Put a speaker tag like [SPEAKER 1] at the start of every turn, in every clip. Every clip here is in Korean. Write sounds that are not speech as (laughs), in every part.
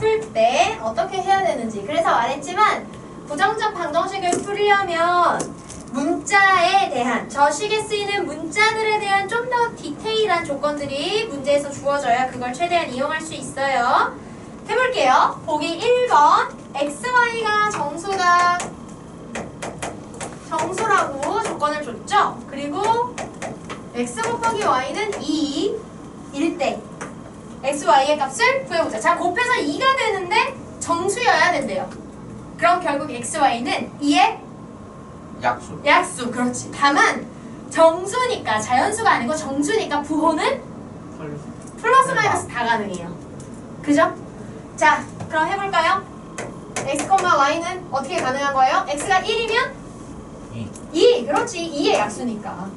[SPEAKER 1] 풀 때 어떻게 해야 되는지 그래서 말했지만 부정적 방정식을 풀려면 문자에 대한 저 식에 쓰이는 문자들에 대한 좀 더 디테일한 조건들이 문제에서 주어져야 그걸 최대한 이용할 수 있어요. 해볼게요. 보기 1번 xy가 정수다. 정수라고 조건을 줬죠. 그리고 x 곱하기 y는 2, 1대 x, y의 값을 구해보자. 자, 곱해서 2가 되는데 정수여야 된대요. 그럼 결국 x, y는 2의
[SPEAKER 2] 약수.
[SPEAKER 1] 약수. 그렇지. 다만 정수니까 자연수가 아니고 정수니까 부호는 플러스 마이너스 다 가능해요. 그죠? 자, 그럼 해볼까요? x, y는 어떻게 가능한 거예요? x가 1이면
[SPEAKER 2] 2.
[SPEAKER 1] 2. 그렇지. 2의 약수니까.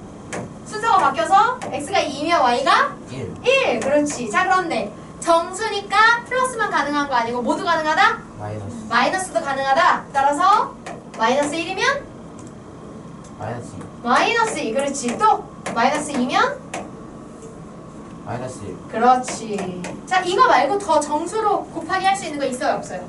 [SPEAKER 1] 순서가 바뀌어서 x가 2면 y가
[SPEAKER 2] 1.
[SPEAKER 1] 1. 그렇지. 자, 그런데 정수니까 플러스만 가능한 거 아니고 모두 가능하다?
[SPEAKER 2] 마이너스.
[SPEAKER 1] 마이너스도 가능하다. 따라서 마이너스 1이면
[SPEAKER 2] 마이너스 2.
[SPEAKER 1] 마이너스 2. 그렇지. 또 마이너스 2면
[SPEAKER 2] 마이너스 1.
[SPEAKER 1] 그렇지. 자, 이거 말고 더 정수로 곱하기 할 수 있는 거 있어요, 없어요?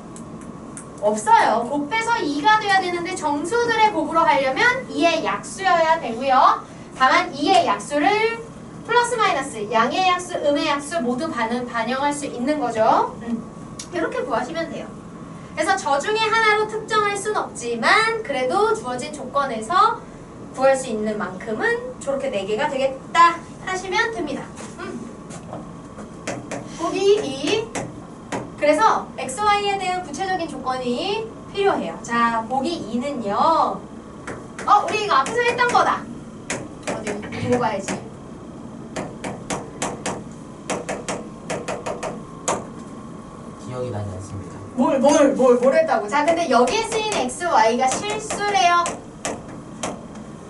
[SPEAKER 1] 없어요. 곱해서 2가 돼야 되는데 정수들의 곱으로 하려면 2의 약수여야 되고요. 다만 2의 약수를 플러스 마이너스, 양의 약수, 음의 약수 모두 반응, 반영할 수 있는 거죠. 음. 이렇게 구하시면 돼요. 그래서 저 중에 하나로 특정할 순 없지만 그래도 주어진 조건에서 구할 수 있는 만큼은 저렇게 4개가 되겠다 하시면 됩니다. 음. 보기 2. 그래서 XY에 대한 구체적인 조건이 필요해요. 자, 보기 2는요. 어, 우리 이거 앞에서 했던 거다. 보고 가야지.
[SPEAKER 2] 기억이 나지 않습니다.
[SPEAKER 1] 뭘, 뭘, 뭘, 뭘 했다고. 자, 근데 여기에 쓰인 x, y가 실수래요.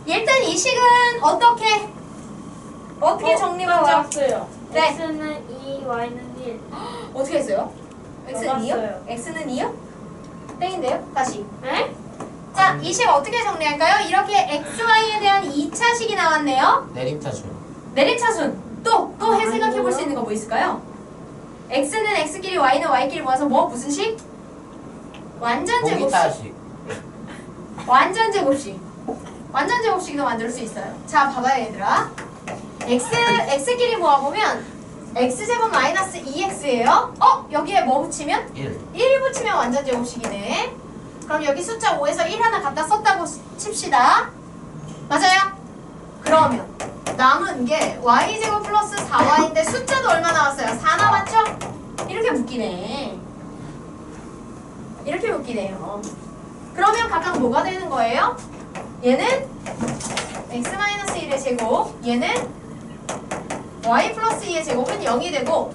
[SPEAKER 1] 일단 이 식은 어떻게, 어떻게 정리하죠?
[SPEAKER 3] 왔어요.
[SPEAKER 1] 네.
[SPEAKER 3] X는 2, Y는 1.
[SPEAKER 1] 어떻게 했어요? x는 2요?
[SPEAKER 3] 맞았어요.
[SPEAKER 1] x는 2요? 땡인데요? 다시.
[SPEAKER 3] 네?
[SPEAKER 1] 자, 이 식 어떻게 정리할까요? 이렇게 x, y에 대한 2차식이 나왔네요.
[SPEAKER 2] 내림차수.
[SPEAKER 1] 내림차순. 또, 또 해 생각해 볼 수 있는 거 뭐 있을까요? x는 x끼리, y는 y끼리 모아서 뭐? 무슨 식? 완전 제곱식. 완전 제곱식. 완전 제곱식도 만들 수 있어요. 자, 봐봐요, 얘들아. x, x끼리 모아보면 x제곱 마이너스 2x예요. 어? 여기에 뭐 붙이면?
[SPEAKER 2] 1.
[SPEAKER 1] 1 붙이면 완전 제곱식이네. 그럼 여기 숫자 5에서 1 하나 갖다 썼다고 칩시다. 맞아요? 그러면 남은 게 y제곱 플러스 4y인데 숫자도 얼마 나왔어요? 4 나왔죠? 이렇게 묶이네. 이렇게 묶이네요. 그러면 각각 뭐가 되는 거예요? 얘는 x-1의 제곱, 얘는 y 플러스 2의 제곱은 0이 되고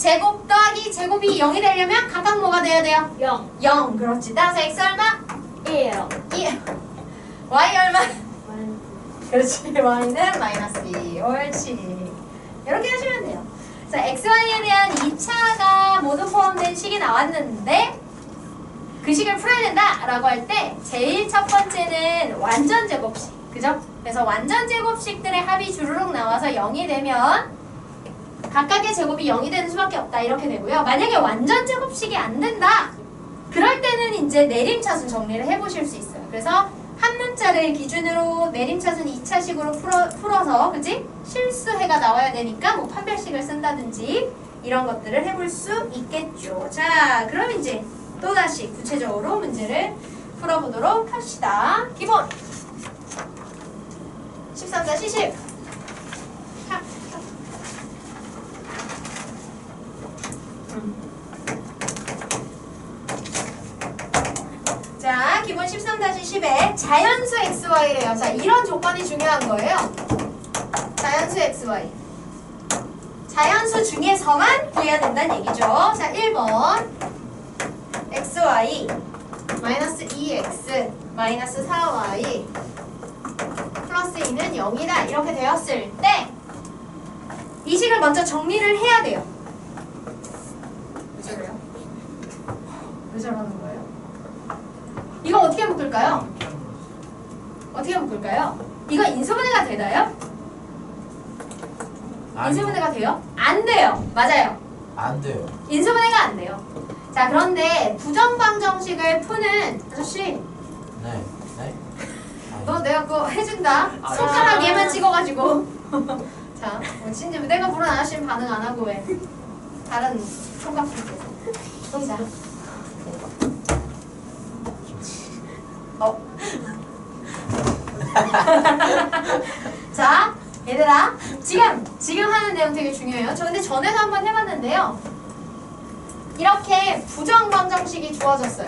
[SPEAKER 1] 제곱 더하기 제곱이 0이 되려면 각각 뭐가 돼야 돼요?
[SPEAKER 3] 0.
[SPEAKER 1] 0 그렇지 따라서 x 얼마?
[SPEAKER 3] 1이에요.
[SPEAKER 1] 2 y 얼마? 그렇지 y는 마이너스 2 옳지 이렇게 하시면 돼요 자 xy에 대한 2차가 모두 포함된 식이 나왔는데 그 식을 풀어야 된다 라고 할 때 제일 첫 번째는 완전 제곱식 그죠? 그래서 완전 제곱식들의 합이 주르륵 나와서 0이 되면 각각의 제곱이 0이 되는 수밖에 없다. 이렇게 되고요. 만약에 완전 제곱식이 안 된다. 그럴 때는 이제 내림차순 정리를 해보실 수 있어요. 그래서 한 문자를 기준으로 내림차순 2차식으로 풀어, 풀어서 그지? 실수해가 나와야 되니까 뭐 판별식을 쓴다든지 이런 것들을 해볼 수 있겠죠. 자 그럼 이제 또다시 구체적으로 문제를 풀어보도록 합시다. 기본! 13-10 자, 기본 13-10에 자연수 xy래요. 자, 이런 조건이 중요한 거예요. 자연수 xy. 자연수 중에서만 구해야 된다는 얘기죠. 자, 1번. xy 마이너스 2x 마이너스 4y 플러스 2는 0이다. 이렇게 되었을 때 이 식을 먼저 정리를 해야 돼요. 왜 저래요? 왜 저러는 거예요? 이거 어떻게 묶을까요? 어떻게 묶을까요? 이거 인수분해가 되나요?
[SPEAKER 2] 아니,
[SPEAKER 1] 인수분해가 돼요? 안 돼요. 맞아요.
[SPEAKER 2] 안 돼요.
[SPEAKER 1] 인수분해가 안 돼요. 자, 그런데 부정방 정식을 푸는 아저씨,
[SPEAKER 2] 네. 네.
[SPEAKER 1] 너 내가 그거 해준다.
[SPEAKER 2] 아,
[SPEAKER 1] 손가락
[SPEAKER 3] 아.
[SPEAKER 1] 얘만 찍어가지고. (laughs) 자, 어, 진짜 내가 부른 아저씨는 반응 안 하고 왜? 다른 총각 분께. 자, 어. (laughs) (laughs) 자, 얘들아, 지금 지금 하는 내용 되게 중요해요. 저 근데 전에도 한번 해봤는데요. 이렇게 부정방정식이 주어졌어요.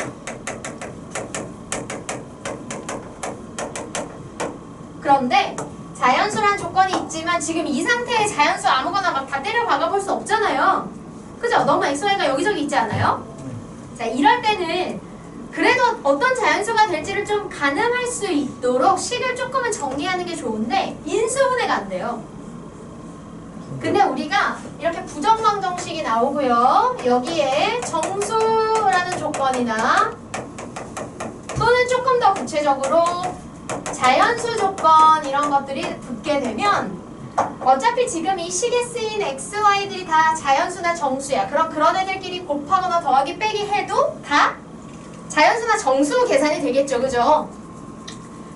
[SPEAKER 1] 그런데 자연수란 조건이 있지만 지금 이 상태의 자연수 아무거나 막 다 때려 박아 볼 수 없잖아요. 그죠? 너무 XY가 여기저기 있지 않아요? 자, 이럴 때는 그래도 어떤 자연수가 될지를 좀 가늠할 수 있도록 식을 조금은 정리하는 게 좋은데 인수분해가 안 돼요. 근데 우리가 이렇게 부정방정식이 나오고요. 여기에 정수라는 조건이나 또는 조금 더 구체적으로 자연수 조건 이런 것들이 붙게 되면 어차피 지금 이 식에 쓰인 x, y들이 다 자연수나 정수야. 그럼 그런 애들끼리 곱하거나 더하기 빼기 해도 다 자연수나 정수 계산이 되겠죠. 그죠?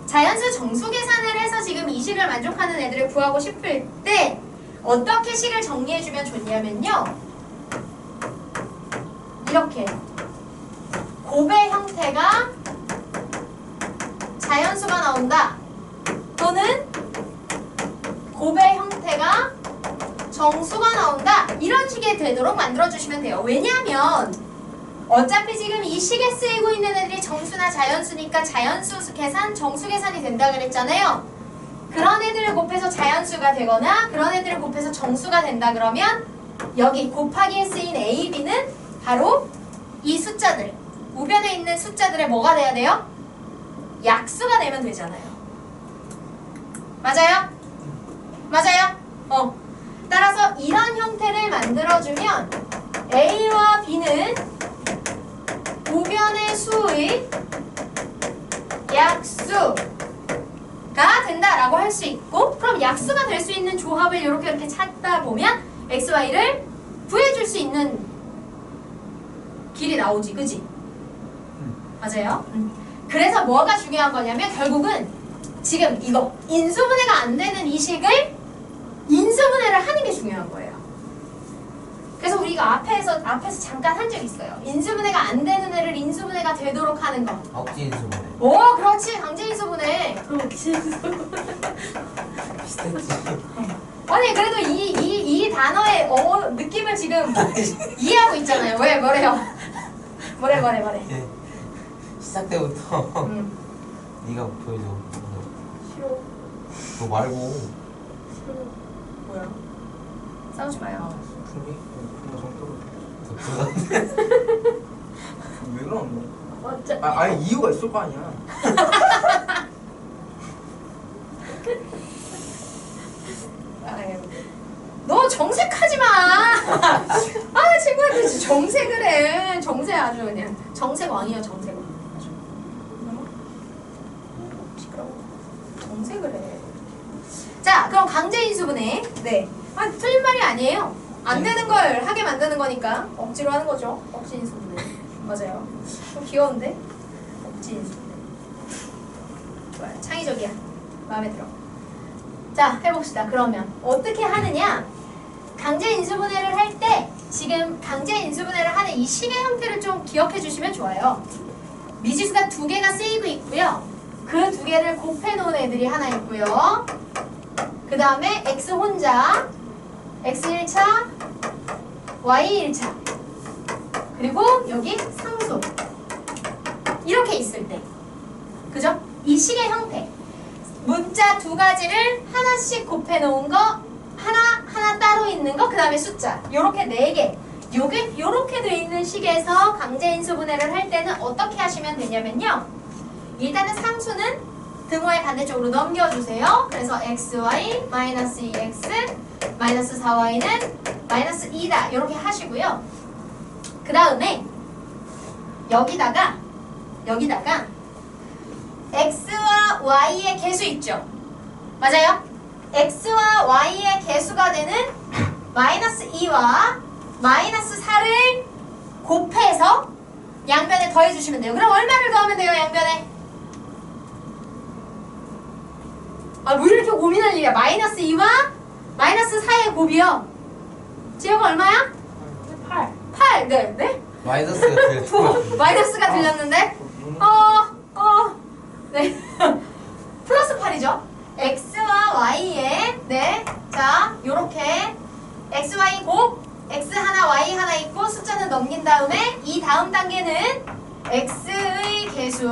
[SPEAKER 1] 자연수 정수 계산을 해서 지금 이 식을 만족하는 애들을 구하고 싶을 때 어떻게 식을 정리해주면 좋냐면요. 이렇게 곱의 형태가 자연수가 나온다. 또는 곱의 형태가 정수가 나온다. 이런 식이 되도록 만들어주시면 돼요. 왜냐하면 어차피 지금 이 식에 쓰이고 있는 애들이 정수나 자연수니까 자연수 계산, 정수 계산이 된다 그랬잖아요. 그런 애들을 곱해서 자연수가 되거나 그런 애들을 곱해서 정수가 된다 그러면 여기 곱하기에 쓰인 A, B는 바로 이 숫자들 우변에 있는 숫자들의 뭐가 돼야 돼요? 약수가 되면 되잖아요. 맞아요? 맞아요? 어. 따라서 이런 형태를 만들어주면 A와 B는 우변의 수의 약수가 된다라고 할 수 있고 그럼 약수가 될 수 있는 조합을 이렇게 이렇게 찾다 보면 X, Y를 구해줄 수 있는 길이 나오지, 그지? 맞아요? 그래서 뭐가 중요한 거냐면 결국은 지금 이거 인수분해가 안 되는 이 식을 인수분해를 하는 게 중요한 거예요. 우리가 앞에서 앞에서 잠깐 한 적 있어요. 인수분해가 안 되는 애를 인수분해가 되도록 하는 거.
[SPEAKER 2] 억지 인수분해.
[SPEAKER 1] 오, 그렇지. 강제 인수분해.
[SPEAKER 2] 비슷했지.
[SPEAKER 1] 아니 그래도 이 이 이 단어의 어, 느낌을 지금 (laughs) 이해하고 있잖아요. 왜 뭐래요? 뭐래 뭐래 뭐래.
[SPEAKER 2] 예. 시작 때부터
[SPEAKER 1] 음.
[SPEAKER 2] 네가 보여줘.
[SPEAKER 3] 싫어.
[SPEAKER 2] 너 말고.
[SPEAKER 3] 싫어.
[SPEAKER 1] 뭐야? 싸우지 마요.
[SPEAKER 4] 정도로
[SPEAKER 2] 너
[SPEAKER 4] 왜 그러는 거야?
[SPEAKER 3] 어째?
[SPEAKER 4] 아, 아니 이유가 있을 거 아니야.
[SPEAKER 1] 아유. (laughs) 너 정색하지 마. 아 친구한테 진짜 정색을 해. 정색 아주 그냥 정색 왕이야 정색 왕. 아주. 시끄러워. 정색을 해. 자 그럼 강제 인수분해. 네. 아 틀린 말이 아니에요. 안 되는 걸 하게 만드는 거니까 억지로 하는 거죠. 억지 인수분해. 맞아요. 좀 귀여운데? 억지 인수분해. 좋아요. 창의적이야. 마음에 들어. 자, 해봅시다. 그러면 어떻게 하느냐? 강제 인수분해를 할 때 지금 강제 인수분해를 하는 이 식의 형태를 좀 기억해 주시면 좋아요. 미지수가 두 개가 쓰이고 있고요. 그 두 개를 곱해 놓은 애들이 하나 있고요. 그 다음에 x 혼자, x 1차, y 1차. 그리고 여기 상수. 이렇게 있을 때. 그죠? 이 식의 형태. 문자 두 가지를 하나씩 곱해 놓은 거 하나 하나 따로 있는 거 그 다음에 숫자 요렇게 네 개. 요게 요렇게 돼 있는 식에서 강제 인수 분해를 할 때는 어떻게 하시면 되냐면요. 일단은 상수는 등호의 반대쪽으로 넘겨주세요. 그래서 xy 마이너스 2x 마이너스 4y는 마이너스 2다 이렇게 하시고요. 그 다음에 여기다가 여기다가 x와 y의 개수 있죠? 맞아요? x와 y의 개수가 되는 마이너스 2와 마이너스 4를 곱해서 양변에 더해주시면 돼요. 그럼 얼마를 더하면 돼요, 양변에? 아, 뭐 이렇게 고민할 일이야. 마이너스 2와 마이너스 4의 곱이요. 지호가 얼마야?
[SPEAKER 3] 8.
[SPEAKER 1] 8. 네, 네?
[SPEAKER 2] 마이너스가 (laughs) 들려.
[SPEAKER 1] 마이너스가 들렸는데? 어, 어, 네. (laughs) 플러스 8이죠. x와 y에, 네. 자, 요렇게 x, y 곱, x 하나, y 하나 있고 숫자는 넘긴 다음에 이 다음 단계는 x의 개수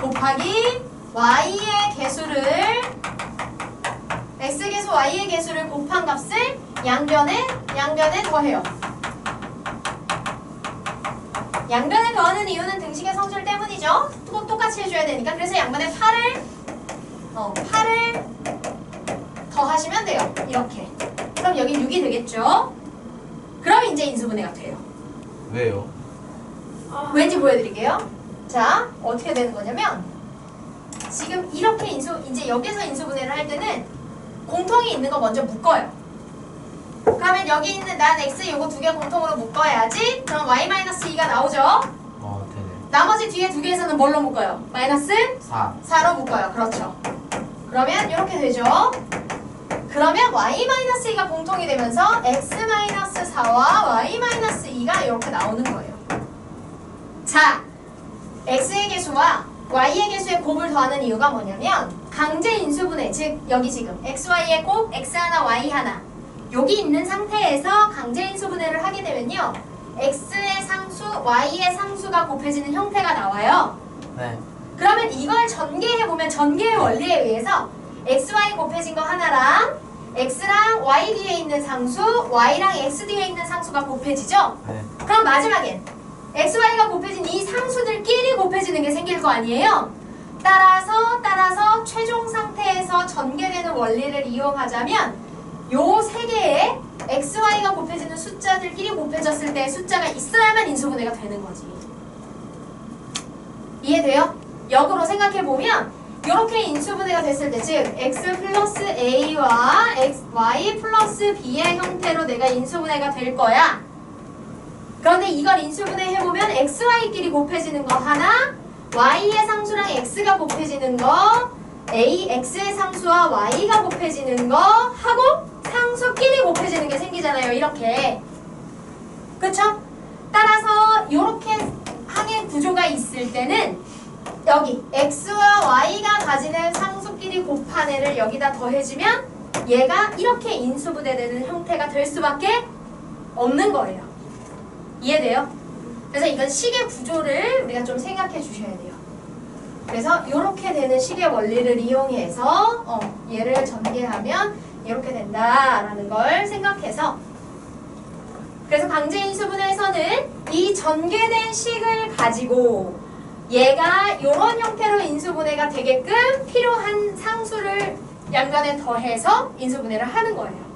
[SPEAKER 1] 곱하기 y의 개수를 x 개수, y의 개수를 곱한 값을 양변에, 양변에 더해요. 양변에 더하는 이유는 등식의 성질 때문이죠. 또 똑같이 해줘야 되니까. 그래서 양변에 8을 어, 8을 더하시면 돼요. 이렇게. 그럼 여기 6이 되겠죠. 그럼 이제 인수분해가 돼요.
[SPEAKER 2] 왜요?
[SPEAKER 3] 아.
[SPEAKER 1] 왠지 보여드릴게요. 자, 어떻게 되는 거냐면 지금 이렇게 인수 이제 여기서 인수분해를 할 때는 공통이 있는 거 먼저 묶어요. 그러면 여기 있는 난 x 요거 두 개 공통으로 묶어야지. 그럼 y-2가 나오죠.
[SPEAKER 2] 어, 되네.
[SPEAKER 1] 나머지 뒤에 두 개에서는 뭘로 묶어요? 마이너스
[SPEAKER 2] 4.
[SPEAKER 1] 4로 묶어요. 그렇죠. 그러면 이렇게 되죠. 그러면 y-2가 공통이 되면서 x-4와 y-2가 이렇게 나오는 거예요. 자, x의 개수와 y의 개수의 곱을 더하는 이유가 뭐냐면 강제 인수분해, 즉 여기 지금 xy의 곱, x 하나, y 하나 여기 있는 상태에서 강제 인수분해를 하게 되면요. x의 상수, y의 상수가 곱해지는 형태가 나와요.
[SPEAKER 2] 네.
[SPEAKER 1] 그러면 이걸 전개해보면 전개의 원리에 의해서 xy 곱해진 거 하나랑 x랑 y 뒤에 있는 상수, y랑 x 뒤에 있는 상수가 곱해지죠?
[SPEAKER 2] 네.
[SPEAKER 1] 그럼 마지막엔 xy가 곱해진 이 상수들끼리 곱해지는 게 생길 거 아니에요? 따라서 따라서 최종 상태에서 전개되는 원리를 이용하자면 요 세 개의 xy가 곱해지는 숫자들끼리 곱해졌을 때 숫자가 있어야만 인수분해가 되는 거지. 이해돼요? 역으로 생각해보면 이렇게 인수분해가 됐을 때 즉 x 플러스 a와 x, y 플러스 b의 형태로 내가 인수분해가 될 거야. 그런데 이걸 인수분해 해보면 x, y끼리 곱해지는 거 하나 y의 상수랑 x가 곱해지는 거 a, x의 상수와 y가 곱해지는 거 하고 상수끼리 곱해지는 게 생기잖아요. 이렇게. 그쵸? 따라서 이렇게 항의 구조가 있을 때는 여기 x와 y가 가지는 상수끼리 곱한 애를 여기다 더해주면 얘가 이렇게 인수분해되는 형태가 될 수밖에 없는 거예요. 이해돼요? 그래서 이건 식의 구조를 우리가 좀 생각해 주셔야 돼요. 그래서 이렇게 되는 식의 원리를 이용해서 어, 얘를 전개하면 이렇게 된다라는 걸 생각해서 그래서 강제 인수분해에서는 이 전개된 식을 가지고 얘가 이런 형태로 인수분해가 되게끔 필요한 상수를 양변에 더해서 인수분해를 하는 거예요.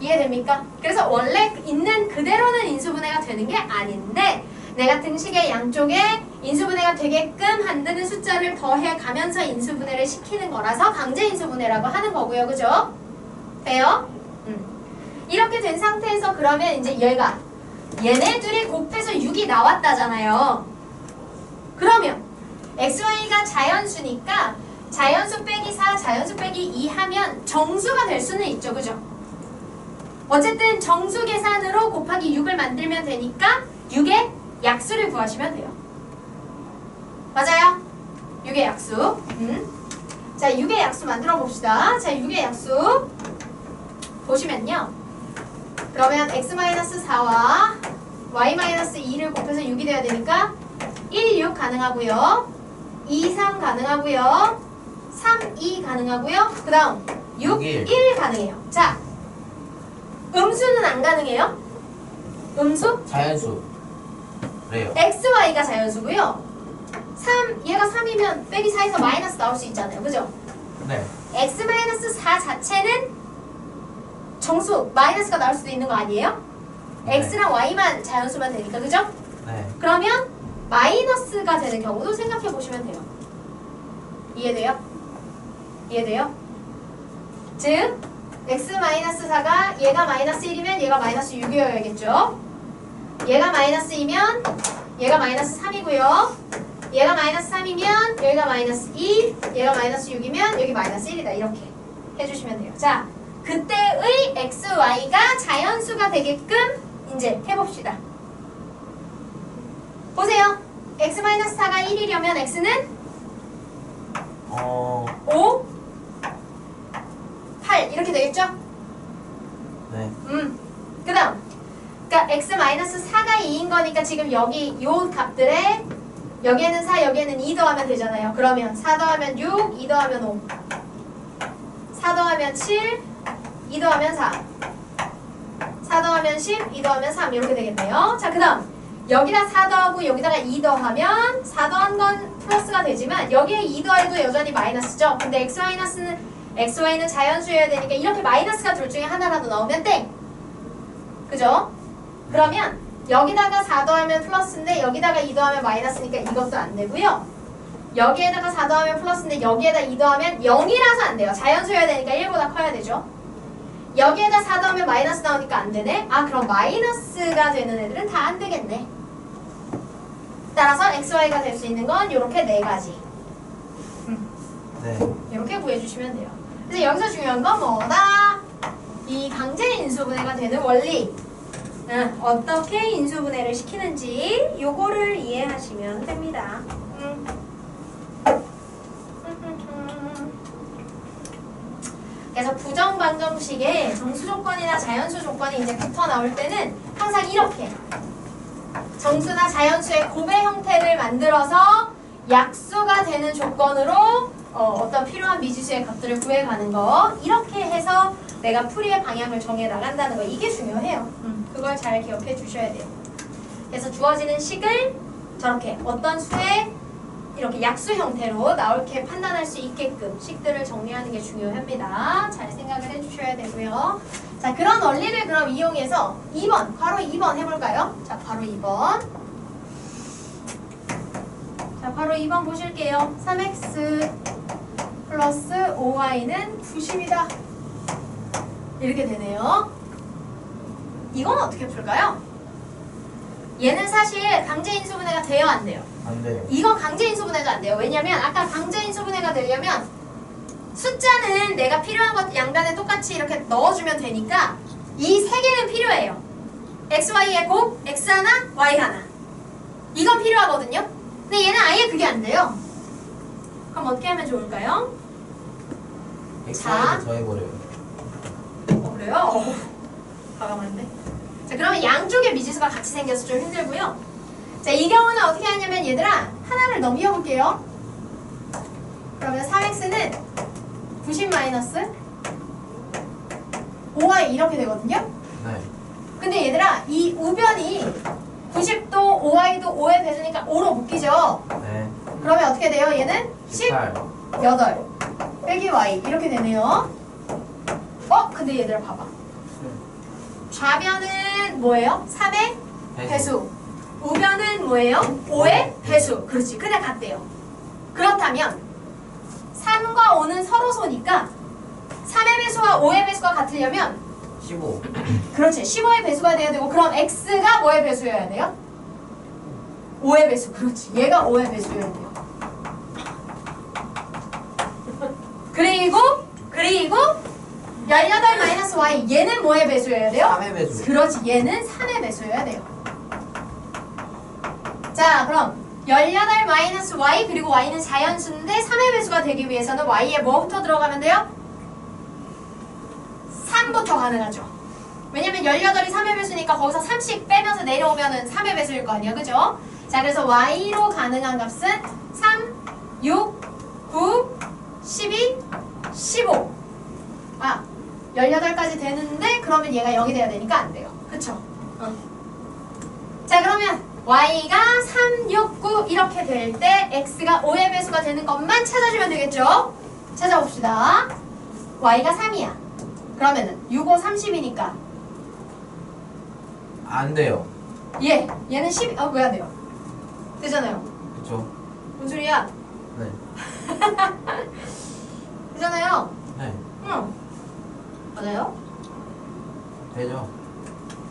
[SPEAKER 1] 이해됩니까? 그래서 원래 있는 그대로는 인수분해가 되는 게 아닌데 내가 등식의 양쪽에 인수분해가 되게끔 만드는 숫자를 더해 가면서 인수분해를 시키는 거라서 강제 인수분해라고 하는 거고요. 그죠? 돼요? 음. 이렇게 된 상태에서 그러면 이제 얘가 얘네 둘이 곱해서 6이 나왔다잖아요. 그러면 xy가 자연수니까 자연수 빼기 4, 자연수 빼기 2 하면 정수가 될 수는 있죠. 그죠? 어쨌든 정수 계산으로 곱하기 6을 만들면 되니까 6의 약수를 구하시면 돼요. 맞아요? 6의 약수. 음. 자, 6의 약수 만들어 봅시다. 자, 6의 약수 보시면요. 그러면 x-4와 y-2를 곱해서 6이 돼야 되니까 1, 6 가능하고요. 2, 3 가능하고요. 3, 2 가능하고요. 그 다음 6,
[SPEAKER 2] 1.
[SPEAKER 1] 1 가능해요. 자, 음수는 안 가능해요? 음수?
[SPEAKER 2] 자연수. 그래요.
[SPEAKER 1] x, y가 자연수고요. 3, 얘가 3이면 빼기 4에서 마이너스 나올 수 있잖아요. 그죠?
[SPEAKER 2] 네.
[SPEAKER 1] x-4 자체는 정수, 마이너스가 나올 수도 있는 거 아니에요?
[SPEAKER 2] 네.
[SPEAKER 1] x랑 y만 자연수만 되니까, 그죠?
[SPEAKER 2] 네.
[SPEAKER 1] 그러면 마이너스가 되는 경우도 생각해 보시면 돼요. 이해돼요? 이해돼요? 즉, x 마이너스 4가 얘가 마이너스 1이면 얘가 마이너스 6이어야겠죠? 얘가 마이너스 2면 얘가 마이너스 3이고요. 얘가 마이너스 3이면 여기가 마이너스 2, 얘가 마이너스 6이면 여기 마이너스 1이다. 이렇게 해주시면 돼요. 자, 그때의 x, y가 자연수가 되게끔 이제 해봅시다. 보세요. x 마이너스 4가 1이려면 x는
[SPEAKER 2] 어,
[SPEAKER 1] 5, 8 이렇게 되겠죠?
[SPEAKER 2] 네.
[SPEAKER 1] 음. 그 다음. 그러니까 x 마이너스 4가 2인 거니까 지금 여기 요 값들에 여기에는 4, 여기에는 2 더하면 되잖아요. 그러면 4 더하면 6, 2 더하면 5. 4 더하면 7, 2 더하면 4. 4 더하면 10, 2 더하면 3 이렇게 되겠네요. 자, 그 다음. 여기다 4 더하고 여기다가 2 더하면 4 더한 건 플러스가 되지만 여기에 2 더해도 여전히 마이너스죠. 근데 x 마이너스는 x, y는 자연수여야 되니까 이렇게 마이너스가 둘 중에 하나라도 나오면 땡. 그죠? 그러면 여기다가 4 더하면 플러스인데 여기다가 2 더하면 마이너스니까 이것도 안 되고요. 여기에다가 4 더하면 플러스인데 여기에다 2 더하면 0이라서 안 돼요. 자연수여야 되니까 1보다 커야 되죠. 여기에다 4 더하면 마이너스 나오니까 안 되네. 아 그럼 마이너스가 되는 애들은 다 안 되겠네. 따라서 x, y가 될 수 있는 건 이렇게 네 가지.
[SPEAKER 2] 네.
[SPEAKER 1] 이렇게 구해주시면 돼요. 그래서 여기서 중요한 건 뭐다? 이 강제 인수분해가 되는 원리. 응, 어떻게 인수분해를 시키는지 요거를 이해하시면 됩니다. 음. 그래서 부정 방정식에 정수 조건이나 자연수 조건이 이제 붙어 나올 때는 항상 이렇게 정수나 자연수의 고배 형태를 만들어서 약수가 되는 조건으로 어, 어떤 필요한 미지수의 값들을 구해가는 거 이렇게 해서 내가 풀이의 방향을 정해 나간다는 거 이게 중요해요. 음, 그걸 잘 기억해 주셔야 돼요. 그래서 주어지는 식을 저렇게 어떤 수의 이렇게 약수 형태로 나올게 판단할 수 있게끔 식들을 정리하는 게 중요합니다. 잘 생각을 해주셔야 되고요. 자 그런 원리를 그럼 이용해서 2번 괄호 2번 해볼까요? 자 괄호 2번 자 바로 2번 보실게요. 3x 플러스 5y는 90이다. 이렇게 되네요. 이건 어떻게 풀까요? 얘는 사실 강제 인수분해가 돼요, 안 돼요?
[SPEAKER 2] 안 돼요.
[SPEAKER 1] 이건 강제 인수분해가 안 돼요. 왜냐면 아까 강제 인수분해가 되려면 숫자는 내가 필요한 것 양변에 똑같이 이렇게 넣어주면 되니까 이 세 개는 필요해요. x, y의 곱, x 하나, y 하나. 이건 필요하거든요. 근데 얘는 아예 그게 안 돼요. 그럼 어떻게 하면 좋을까요? 자.
[SPEAKER 2] X를 더해버려요.
[SPEAKER 1] 어, 그래요? 어, 과감한데. 자, 그러면 양쪽에 미지수가 같이 생겨서 좀 힘들고요. 자, 이 경우는 어떻게 하냐면 얘들아, 하나를 넘겨 볼게요. 그러면 3x는 90 마이너스 5y 이렇게 되거든요.
[SPEAKER 2] 네.
[SPEAKER 1] 근데 얘들아, 이 우변이 90도 5y도 5의 배수니까 5로 묶이죠.
[SPEAKER 2] 네.
[SPEAKER 1] 그러면 어떻게 돼요? 얘는 10
[SPEAKER 2] 18.
[SPEAKER 1] 8 빼기 y 이렇게 되네요. 어? 근데 얘들아 봐봐. 좌변은 뭐예요? 3의 배수. 우변은 뭐예요? 5의 배수. 그렇지. 그냥 같대요. 그렇다면 3과 5는 서로 소니까 3의 배수와 5의 배수가 같으려면
[SPEAKER 2] 15.
[SPEAKER 1] 그렇지. 15의 배수가 돼야 되고 그럼 x가 뭐의 배수여야 돼요? 5의 배수. 그렇지. 얘가 5의 배수여야 돼요. 그리고 그리고 18 마이너스 y 얘는 뭐의 배수여야 돼요?
[SPEAKER 2] 3의 배수.
[SPEAKER 1] 그렇지. 얘는 3의 배수여야 돼요. 자, 그럼 18 마이너스 y 그리고 y는 자연수인데 3의 배수가 되기 위해서는 y에 뭐부터 들어가면 돼요? 3부터 가능하죠. 왜냐면 18이 3의 배수니까 거기서 3씩 빼면서 내려오면 은 3의 배수일 거 아니야. 그죠? 자, 그래서 y로 가능한 값은 3, 6, 9, 12, 15. 아, 18까지 되는데 그러면 얘가 0이 돼야 되니까 안 돼요. 그쵸? 어. 자, 그러면 y가 3, 6, 9 이렇게 될 때 x가 5의 배수가 되는 것만 찾아주면 되겠죠? 찾아봅시다. y가 3이야. 그러면은 6, 5, 30이니까
[SPEAKER 2] 안 돼요.
[SPEAKER 1] 얘, 얘는 10, 어, 왜안 돼요? 되잖아요.
[SPEAKER 2] 그쵸?
[SPEAKER 1] 뭔 소리야?
[SPEAKER 2] 네. (laughs)
[SPEAKER 1] 되잖아요.
[SPEAKER 2] 네.
[SPEAKER 1] 응. 맞아요?
[SPEAKER 2] 되죠?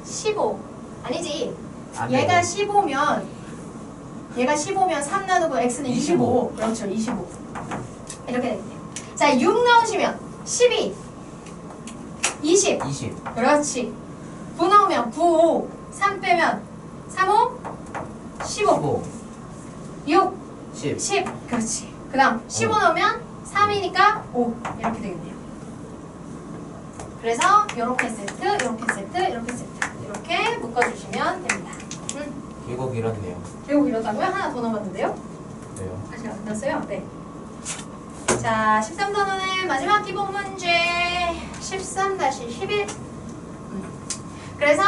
[SPEAKER 1] 15 아니지
[SPEAKER 2] 안
[SPEAKER 1] 얘가
[SPEAKER 2] 되고.
[SPEAKER 1] 15면 얘가 15면 3 나누고 x는 25.
[SPEAKER 2] 25.
[SPEAKER 1] 그렇죠 25 이렇게 되겠네요 자6 넣으시면 12 20
[SPEAKER 2] 20
[SPEAKER 1] 그렇지. 9 넣으면 9 5 3 빼면 3 5 15
[SPEAKER 2] 15
[SPEAKER 1] 6
[SPEAKER 2] 10
[SPEAKER 1] 10 그렇지. 그 다음 15 넣으면 3이니까 5 이렇게 되겠네요. 그래서 이렇게 세트 이렇게 세트 이렇게 세트. 이렇게 묶어주시면 됩니다. 음,
[SPEAKER 2] 길고 길었네요.
[SPEAKER 1] 그리고 이러다고요? 하나 더 남았는데요?
[SPEAKER 2] 왜요?
[SPEAKER 1] 아직 안 끝났어요? 네. 자, 13단원의 마지막 기본 문제 13-11 그래서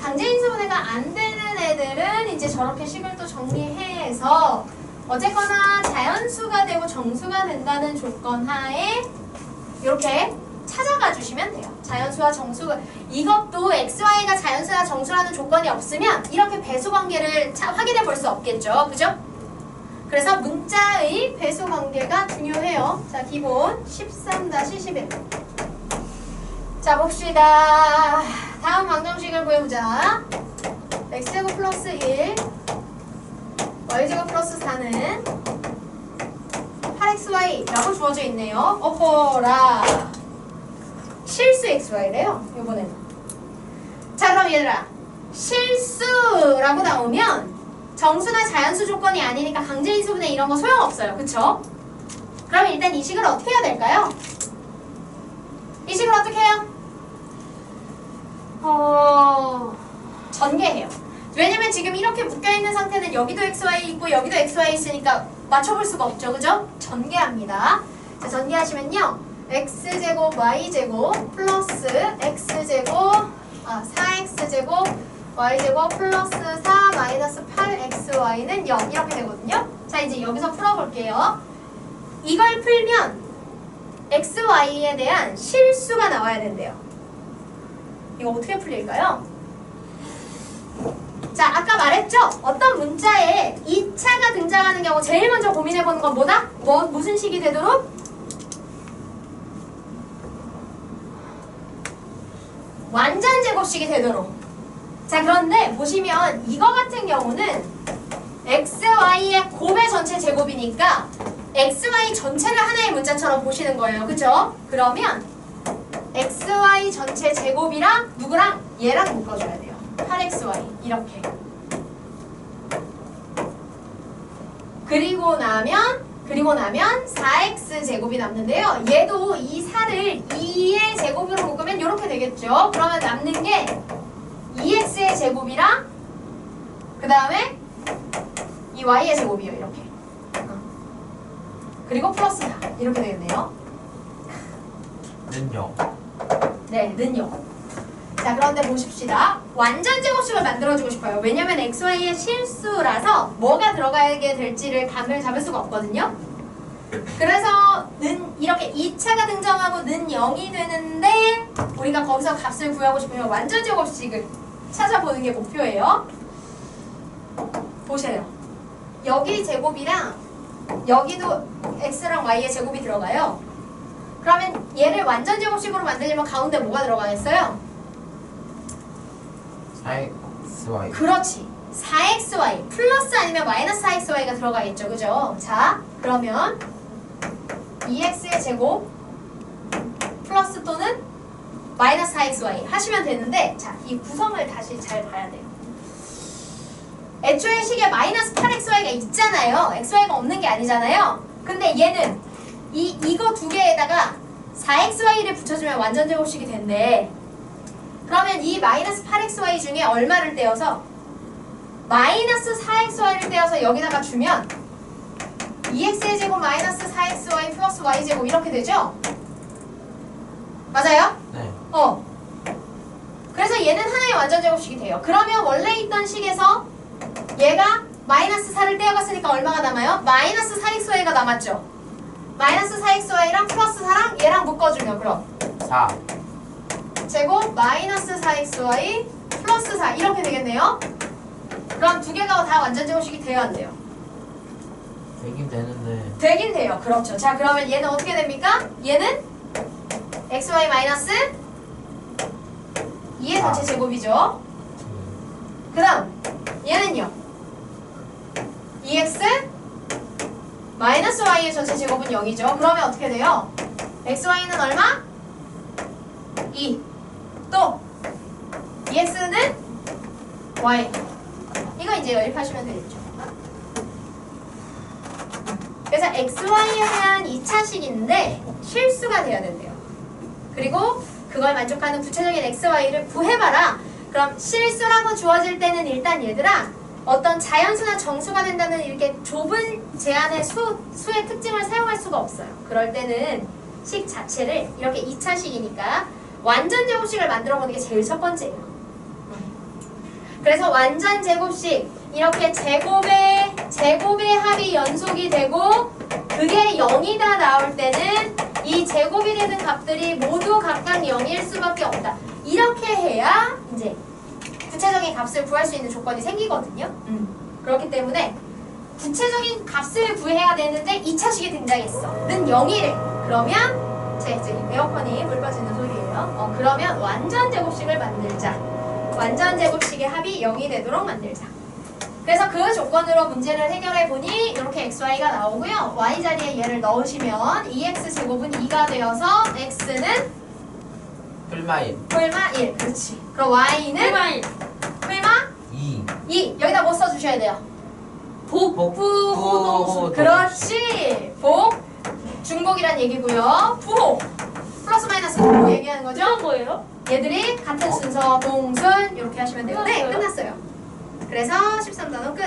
[SPEAKER 1] 강제인수분해가 안 되는 애들은 이제 저렇게 식을 또 정리해서 어쨌거나 자연수가 되고 정수가 된다는 조건 하에 이렇게 찾아가 주시면 돼요. 자연수와 정수가 이것도 xy가 자연수와 정수라는 조건이 없으면 이렇게 배수 관계를 차- 확인해 볼 수 없겠죠. 그죠? 그래서 문자의 배수 관계가 중요해요. 자, 기본 13-11. 자, 봅시다. 다음 방정식을 구해보자. x제곱 플러스 1, y제곱 플러스 4는 8xy라고 주어져 있네요. 어허라. 실수 xy래요. 이번에는. 자, 그럼 얘들아. 실수라고 나오면 정수나 자연수 조건이 아니니까 강제인수분해 이런 거 소용없어요. 그쵸? 그럼 일단 이 식을 어떻게 해야 될까요? 이 식을 어떻게 해요? 어... 전개해요. 왜냐면 지금 이렇게 묶여있는 상태는 여기도 XY 있고 여기도 XY 있으니까 맞춰볼 수가 없죠. 그죠? 전개합니다. 자, 전개하시면요. X제곱 Y제곱 플러스 X제곱 아 4X제곱 Y제곱 플러스 4 마이너스 8XY는 0 이렇게 되거든요. 자 이제 여기서 풀어볼게요. 이걸 풀면 XY에 대한 실수가 나와야 된대요. 이거 어떻게 풀릴까요? 자, 아까 말했죠? 어떤 문자에 2차가 등장하는 경우 제일 먼저 고민해보는 건 뭐다? 뭐, 무슨 식이 되도록? 완전 제곱식이 되도록. 자, 그런데 보시면 이거 같은 경우는 xy의 곱의 전체 제곱이니까 xy 전체를 하나의 문자처럼 보시는 거예요. 그죠? 그러면 xy 전체 제곱이랑 누구랑 얘랑 묶어줘야 돼요. 8xy 이렇게. 그리고 나면 그리고 나면 4x 제곱이 남는데요. 얘도 이 4를 2의 제곱으로 묶으면 이렇게 되겠죠. 그러면 남는 게 2x의 제곱이랑 그 다음에 이 y의 제곱이요. 이렇게. 어. 그리고 플러스 4 이렇게 되겠네요.
[SPEAKER 2] 는요
[SPEAKER 1] 네, 는요. 자, 그런데 보십시다. 완전 제곱식을 만들어주고 싶어요. 왜냐면 XY의 실수라서 뭐가 들어가게 될지를 감을 잡을 수가 없거든요. 그래서 는 이렇게 2차가 등장하고 는 0이 되는데 우리가 거기서 값을 구하고 싶으면 완전 제곱식을 찾아보는 게 목표예요. 보세요. 여기 제곱이랑 여기도 x랑 y의 제곱이 들어가요. 그러면 얘를 완전 제곱식으로 만들려면 가운데 뭐가 들어가겠어요?
[SPEAKER 2] 4xy
[SPEAKER 1] 그렇지. 4xy 플러스 아니면 마이너스 4xy가 들어가겠죠. 그죠? 자, 그러면 2x의 제곱 플러스 또는 마이너스 4xy 하시면 되는데 자, 이 구성을 다시 잘 봐야 돼요. 애초에 식에 마이너스 8xy가 있잖아요. xy가 없는 게 아니잖아요. 근데 얘는 이, 이거 두 개에다가 4xy를 붙여주면 완전 제곱식이 된대. 그러면 이 마이너스 8xy 중에 얼마를 떼어서 마이너스 4xy를 떼어서 여기다가 주면 2x의 제곱 마이너스 4xy 플러스 y제곱 이렇게 되죠? 맞아요?
[SPEAKER 2] 네
[SPEAKER 1] 어. 그래서 얘는 하나의 완전 제곱식이 돼요. 그러면 원래 있던 식에서 얘가 마이너스 4를 떼어갔으니까 얼마가 남아요? 마이너스 4xy가 남았죠? 마이너스 4xy랑 플러스 4랑 얘랑 묶어주면 그럼
[SPEAKER 2] 4
[SPEAKER 1] 제곱 마이너스 4xy 플러스 4 이렇게 되겠네요. 그럼 두 개가 다 완전 제곱식이 돼야 안 돼요.
[SPEAKER 2] 되긴 되는데
[SPEAKER 1] 되긴 돼요. 그렇죠. 자 그러면 얘는 어떻게 됩니까? 얘는 xy 마이너스 2의
[SPEAKER 2] 아.
[SPEAKER 1] 전체 제곱이죠. 그 다음 얘는요 2x 마이너스 y의 전체 제곱은 0이죠 그러면 어떻게 돼요? xy는 얼마? 2 또 2x는 y 이거 이제 연립하시면 되겠죠 그래서 xy에 대한 2차식인데 실수가 돼야 된대요 그리고 그걸 만족하는 구체적인 xy를 구해봐라 그럼 실수라고 주어질 때는 일단 얘들아 어떤 자연수나 정수가 된다는 이렇게 좁은 제한의 수, 수의 특징을 사용할 수가 없어요. 그럴 때는 식 자체를 이렇게 2차식이니까 완전 제곱식을 만들어 보는 게 제일 첫 번째예요. 그래서 완전 제곱식 이렇게 제곱의 제곱의 합이 연속이 되고 그게 0이다 나올 때는 이 제곱이 되는 값들이 모두 각각 0일 수밖에 없다. 이렇게 해야 이제 구체적인 값을 구할 수 있는 조건이 생기거든요. 그렇기 때문에 구체적인 값을 구해야 되는데 2차식이 등장했어. 는 0이래. 그러면 제 이제 에어컨이 물 빠지는 소리예요. 어, 그러면 완전 제곱식을 만들자. 완전 제곱식의 합이 0이 되도록 만들자. 그래서 그 조건으로 문제를 해결해 보니 이렇게 xy가 나오고요. y 자리에 얘를 넣으시면 2x 제곱은 2가 되어서 x는
[SPEAKER 2] 풀마일
[SPEAKER 1] 풀마 1. 그렇지. 그럼 y는
[SPEAKER 3] 일반인.
[SPEAKER 1] 풀마
[SPEAKER 2] 2
[SPEAKER 1] 2. 여기다 뭐 써주셔야 돼요? 복부
[SPEAKER 2] 복부
[SPEAKER 1] 호동수. 그렇지. 복 중복이란 얘기고요. 부호 플러스 마이너스 부호 얘기하는 거죠?
[SPEAKER 3] 거예요?
[SPEAKER 1] 얘들이 같은 순서 동순 이렇게 하시면 돼요. 네,
[SPEAKER 3] 끝났어요?
[SPEAKER 1] 끝났어요. 그래서 13단원 끝.